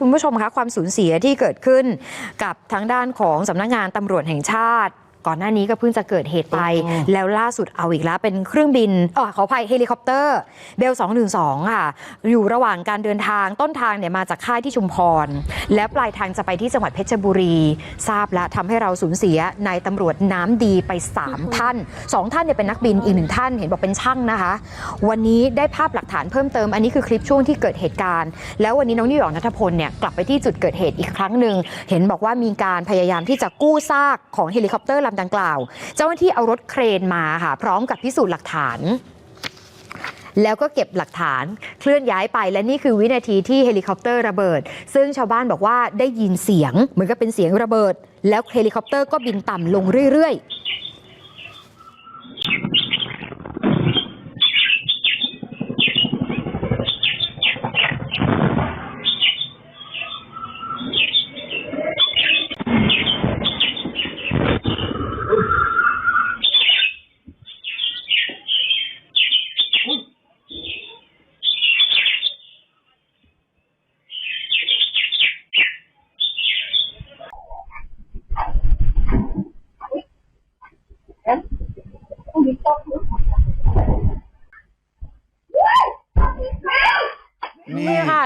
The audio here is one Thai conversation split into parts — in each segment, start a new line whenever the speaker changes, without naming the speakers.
คุณผู้ชมคะความสูญเสียที่เกิดขึ้นกับทางด้านของสำนักงานตำรวจแห่งชาติ ก่อนหน้านี้ก็เพิ่งจะเกิดเหตุไป แล้วล่าสุดเอาอีกแล้ว เป็นเครื่องบินอ๋อขออภัยเฮลิคอปเตอร์เบล 212 ค่ะ อยู่ระหว่างการเดินทางต้นทางเนี่ยมาจากค่ายที่ชุมพร แล้วปลายทางจะไปที่จังหวัดเพชรบุรี ทราบแล้วทำให้เราสูญเสียนายตำรวจน้ำดีไป 3 ท่าน 2 ท่านเนี่ยเป็นนักบินอีกหนึ่งท่านเห็นบอกเป็นช่างนะคะ วันนี้ได้ภาพหลักฐานเพิ่มเติมอันนี้คือคลิปช่วงที่เกิดเหตุการณ์ แล้ววันนี้น้องนิวยอร์กนัทพลเนี่ยกลับไปที่จุดเกิดเหตุอีกครั้งหนึ่งเห็นบอกว่ามีการพยายามที่จะกู้ซากของเฮลิคอปเตอร์ลำดังกล่าว เจ้าหน้าที่เอารถเครนมาค่ะ พร้อมกับพิสูจน์หลักฐาน แล้วก็เก็บหลักฐานเคลื่อนย้ายไปและนี่คือวินาทีที่เฮลิคอปเตอร์ระเบิด ซึ่งชาวบ้านบอกว่าได้ยินเสียงเหมือนกับเป็นเสียงระเบิด แล้วเฮลิคอปเตอร์ก็บินต่ำลงเรื่อยๆ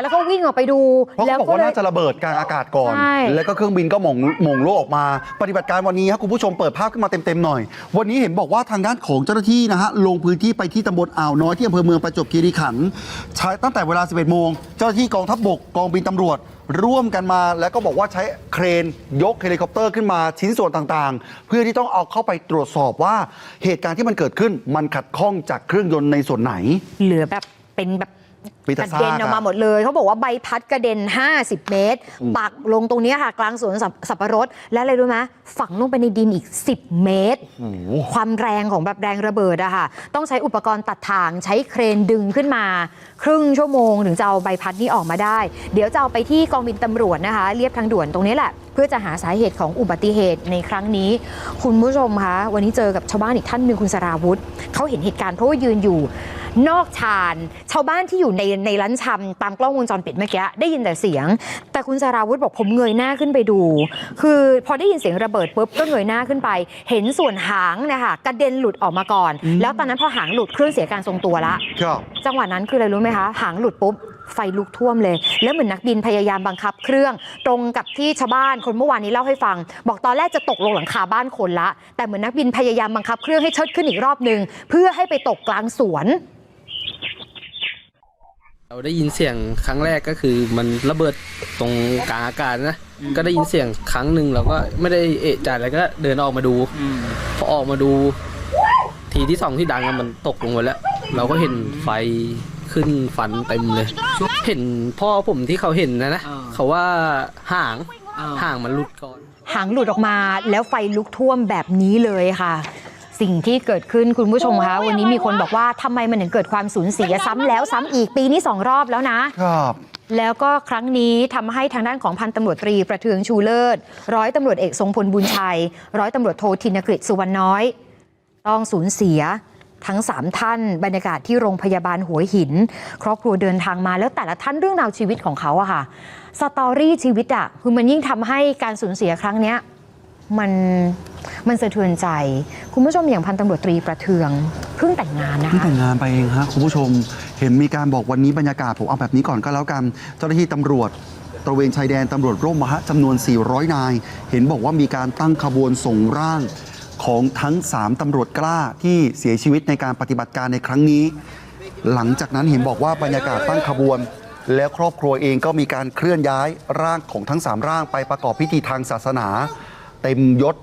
แล้วก็วิ่งออกไปดู
เพราะ
แล้ว
เขาบอก
ก็
ว่า
เลย
น่าจะระเบิดกลางอากาศก่อน
ใช่
แล้วก็เครื่องบินก็หม่งหม่งโลกออกมา ปฏิบัติการวันนี้ครับคุณผู้ชมเปิดภาพขึ้นมาเต็มๆหน่อย วันนี้เห็นบอกว่าทางด้านของเจ้าหน้าที่นะฮะลงพื้นที่ไปที่ตำบลอ่าวน้อยที่อำเภอเมืองประจวบคีรีขันธ์ใช้ตั้งแต่เวลา 11 โมง เจ้าหน้าที่กองทัพบกกองบินตำรวจ ร่วมกันมา แล้วก็บอกว่าใช้เครนยกเฮลิคอปเตอร์ขึ้นมาชิ้นส่วนต่างๆ เพื่อที่ต้องเอาเข้าไปตรวจสอบว่าเหตุการณ์ที่มันเกิดขึ้น มันขัดข้องจากเครื่องยนต์ในส่วนไหน
เหลือแบบเป็นแบบ
ปี
ก
ตา
ระ
ซาก
เด็นออกมาหมดเลย เขาบอกว่าใบพัดกระเด็น 50 เมตร ปักลงตรงเนี้ยค่ะ กลางสวนสับสับปะรด และอะไรรู้ไหมฝังลงไปในดินอีก 10 เมตร ความแรงของแบบแรงระเบิดอะค่ะ ต้องใช้อุปกรณ์ตัดทางใช้เครนดึงขึ้นมา ครึ่งชั่วโมง ถึงจะเอาใบพัดนี้ออกมาได้ เดี๋ยวจะเอาไปที่กองบินตำรวจนะคะเรียบทางด่วนตรงนี้แหละ เพื่อจะหาสาเหตุของอุบัติเหตุในครั้งนี้ คุณผู้ชมคะวันนี้เจอกับชาวบ้านอีกท่านหนึ่งคุณสราวุธเขาเห็นเหตุการณ์เพราะว่ายืนอยู่ นอกชานชาวบ้านที่อยู่ในในร้านชำตามกล้องวงจรปิดเมื่อกี้ได้ยินแต่เสียง แต่คุณสราวุธบอกผมเงยหน้าขึ้นไปดู คือพอได้ยินเสียงระเบิดปุ๊บก็เงยหน้าขึ้นไป เห็นส่วนหางเนะคะกระเด็นหลุดออกมาก่อน แล้วตอนนั้นพอหางหลุดเครื่องเสียการทรงตัวละ
ครับ
จังหวะนั้นคืออะไรรู้ไหมคะ หางหลุดปุ๊บไฟลุกท่วมเลย แล้วเหมือนนักบินพยายามบังคับเครื่อง ตรงกับที่ชาวบ้านคนเมื่อวานนี้เล่าให้ฟัง บอกตอนแรกจะตกลงหลังคาบ้านคนละ แต่เหมือนนักบินพยายามบังคับเครื่องให้เชิดขึ้นอีกรอบหนึ่งเพื่อให้ไปตกกลางสวน
เราได้ยินเสียงครั้งแรกก็คือมันระเบิดตรงกลางอากาศนะ ก็ได้ยินเสียงครั้งหนึ่งเราก็ไม่ได้เอะใจอะไรก็เดินออกมาดูพอออกมาดู ทีที่สองที่ดังอะมันตกลงไปแล้ว เราก็เห็นไฟขึ้นฟันเต็มเลย เห็นพ่อผมที่เขาเห็นนะนะ
อ่า
เขาว่าห่าง
อ่า
ห่างมันหลุดก่อน
หางหลุดออกมาแล้วไฟลุกท่วมแบบนี้เลยค่ะ สิ่งที่เกิดขึ้นคุณผู้ชมคะวันนี้มีคนบอกว่าทำไมมันถึงเกิดความสูญเสียซ้ำแล้วซ้ำอีกปีนี้สองรอบแล้วนะ
ครับ
แล้วก็ครั้งนี้ทำให้ทางด้านของพันตำรวจตรีประเทืองชูเลิศ ร้อยตำรวจเอกทรงพลบุญชัย ร้อยตำรวจโททินกฤษสุวรรณน้อย ต้องสูญเสียทั้ง 3 ท่าน บรรยากาศที่โรงพยาบาลหัวหิน ครอบครัวเดินทางมาแล้วแต่ละท่านเรื่องราวชีวิตของเขาอะค่ะสตอรี่ชีวิตอะคือมันยิ่งทำให้การสูญเสียครั้งเนี้ยมัน มันสะเทือนใจ คุณผู้ชมอย่างพันตำรวจตรีประเทืองเพิ่งแต่งงานนะ
เพิ่งแต่งงานไปเองฮะคุณผู้ชมเห็นมีการบอกวันนี้บรรยากาศผมเอาแบบนี้ก่อนก็แล้วกัน เจ้าหน้าที่ตำรวจตระเวนชายแดนตำรวจร่มมหะจำนวน 400 นาย เห็นบอกว่ามีการตั้งขบวนส่งร่างของทั้ง 3 ตำรวจกล้าที่เสียชีวิตในการปฏิบัติการในครั้งนี้ หลังจากนั้นเห็นบอกว่าบรรยากาศตั้งขบวน แล้วครอบครัวเองก็มีการเคลื่อนย้ายร่างของทั้ง 3 ร่างไปประกอบพิธีทางศาสนา เต็มยศ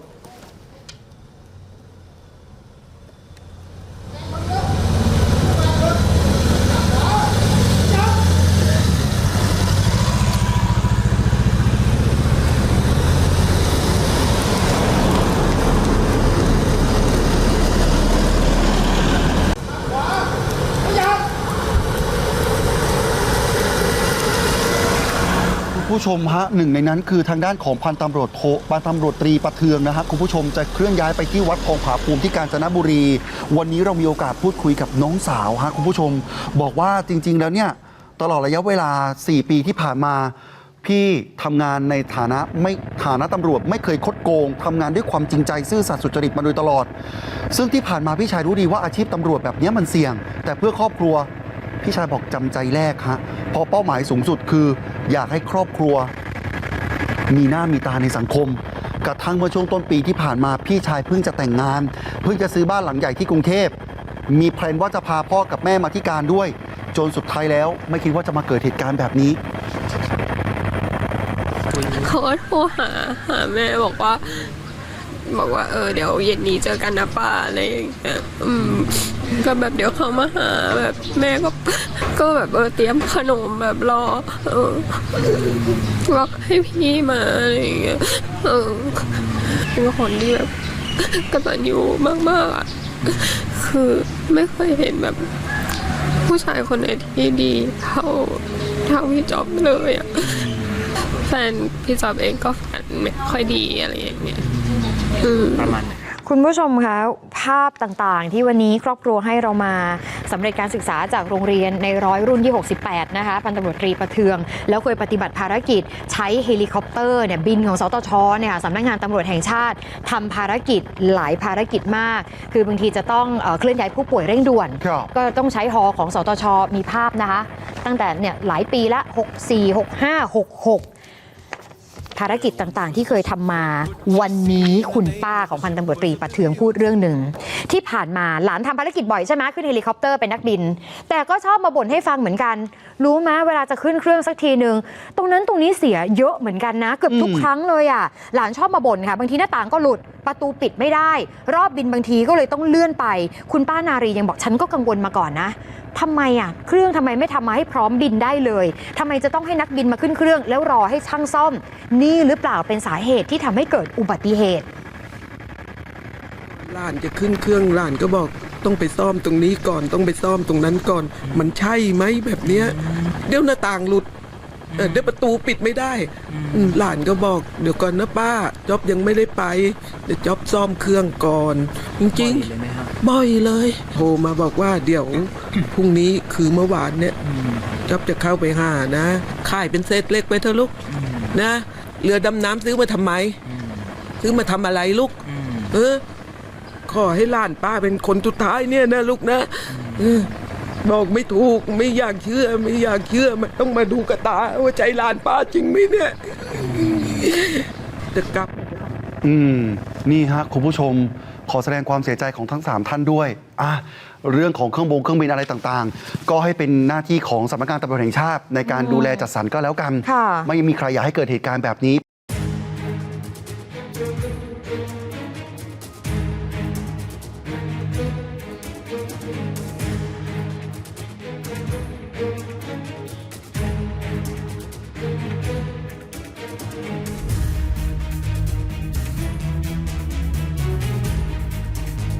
ผู้ชมฮะหนึ่งในนั้นคือทางด้านของพันตำรวจโทพันตำรวจตรีประเทืองนะฮะคุณผู้ชมจะเคลื่อนย้ายไปที่วัดทองผาภูมิที่กาญจนบุรี วันนี้เรามีโอกาสพูดคุยกับน้องสาวฮะคุณผู้ชม บอกว่าจริง ๆ แล้วเนี่ยตลอดระยะเวลา 4 ปีที่ผ่านมา พี่ทำงานในฐานะไม่ฐานะตำรวจไม่เคยคดโกงทำงานด้วยความจริงใจซื่อสัตย์สุจริตมาโดยตลอด ซึ่งที่ผ่านมาพี่ชายรู้ดีว่าอาชีพตำรวจแบบนี้มันเสี่ยง แต่เพื่อครอบครัว พี่ชายบอกจำใจแรกฮะเพราะเป้าหมายสูงสุดคือ อยากให้ครอบครัว มีหน้ามีตาในสังคม กระทั่งเมื่อช่วงต้นปีที่ผ่านมาพี่ชายเพิ่งจะแต่งงาน เพิ่งจะซื้อบ้านหลังใหญ่ที่กรุงเทพมีแพลนว่าจะพาพ่อกับแม่มาที่การด้วย จนสุดท้ายแล้ว ไม่คิดว่าจะมาเกิดเหตุการณ์แบบนี้
เขาก็โทรหาหาแม่บอกว่า บอกว่าเออเดี๋ยวเย็นนี้เจอกันนะป้าอะไรอย่างเงี้ยอืมก็แบบเดี๋ยวเขามาหาแบบแม่ก็ก็แบบเออเตรียมขนมแบบรอเออบอกให้พี่มาอะไรอย่างเงี้ยเออเป็นคนที่แบบกตัญญูมากๆอะคือไม่เคยเห็นแบบผู้ชายคนไหนที่ดีเท่าเท่าพี่จอบเลยอะแฟนพี่จอบเองก็ฝันไม่ค่อยดีอะไรอย่างเงี้ย อืม
คุณผู้ชมคะภาพต่างๆ ที่วันนี้ครอบครัวให้เรามาสำเร็จการศึกษาจากโรงเรียนในร้อยรุ่นที่ 68 นะคะพันตำรวจตรีประเทือง แล้วเคยปฏิบัติภารกิจ ใช้เฮลิคอปเตอร์เนี่ยบินของสตชเนี่ยค่ะสำนักงานตำรวจแห่งชาติทำภารกิจหลายภารกิจมาก คือบางทีจะต้องเอ่อเคลื่อนย้ายผู้ป่วยเร่งด่วน
ครับ
ก็ต้องใช้ฮอของสตชมีภาพนะคะ ตั้งแต่เนี่ยหลายปีละ 64 65 66 ภารกิจต่างๆ ที่เคยทำมา วันนี้คุณป้าของพันตำรวจตรีประเทืองพูดเรื่องหนึ่งที่ผ่านมาหลานทำภารกิจบ่อยใช่ไหมขึ้นเฮลิคอปเตอร์เป็นนักบิน แต่ก็ชอบมาบ่นให้ฟังเหมือนกัน รู้ไหมเวลาจะขึ้นเครื่องสักทีหนึ่งตรงนั้นตรงนี้เสียเยอะเหมือนกันนะเกือบทุกครั้งเลยอะหลานชอบมาบ่นค่ะ บางทีหน้าต่างก็หลุดประตูปิดไม่ได้ รอบบินบางทีก็เลยต้องเลื่อนไป คุณป้านารียังบอกฉันก็กังวลมาก่อนนะ ทำไมอะเครื่องทำไมไม่ทำมาให้พร้อมบินได้เลยทำไมจะต้องให้นักบินมาขึ้นเครื่อง แล้วรอให้ช่างซ่อม นี่หรือเปล่าเป็นสาเหตุที่ทำให้เกิดอุบัติเหตุ
หลานจะขึ้นเครื่องหลานก็บอกต้องไปซ่อมตรงนี้ก่อนต้องไปซ่อมตรงนั้นก่อน มันใช่ไหมแบบเนี้ยเดี๋ยวหน้าต่างหลุด เออเดี๋ยวประตูปิดไม่ได้อืมหลานก็บอก เดี๋ยวก่อนนะป้าจ๊อบยังไม่ได้ไป เดี๋ยวจ๊อบซ่อมเครื่องก่อน จริงๆบ่อยเลย โทรมาบอกว่าเดี๋ยวพรุ่งนี้คือเมื่อวานเนี่ยจ๊อบจะเข้าไปหานะขายเป็นเศษเล็กไปเถอะลูกนะ เรือดำน้ำซื้อมาทำไม ซื้อมาทำอะไรลูก เออขอให้หลานป้าเป็นคนสุดท้ายเนี่ยนะลูกนะเออ บอกไม่ถูกไม่อยากเชื่อไม่อยากเชื่อมันต้องมาดูกับตาว่าใจหลานป้าจริงไหมเนี่ยจะกลับ
อืม นี่ฮะคุณผู้ชมขอแสดงความเสียใจของทั้ง 3 ท่านด้วยอะเรื่องของเครื่องบงเครื่องบินอะไรต่างๆ ก็ให้เป็นหน้าที่ของสำนักงานตำรวจแห่งชาติ ในการดูแลจัดสรรก็แล้วกัน
ค่ะ
ไม่มีใครอยากให้เกิดเหตุการณ์แบบนี้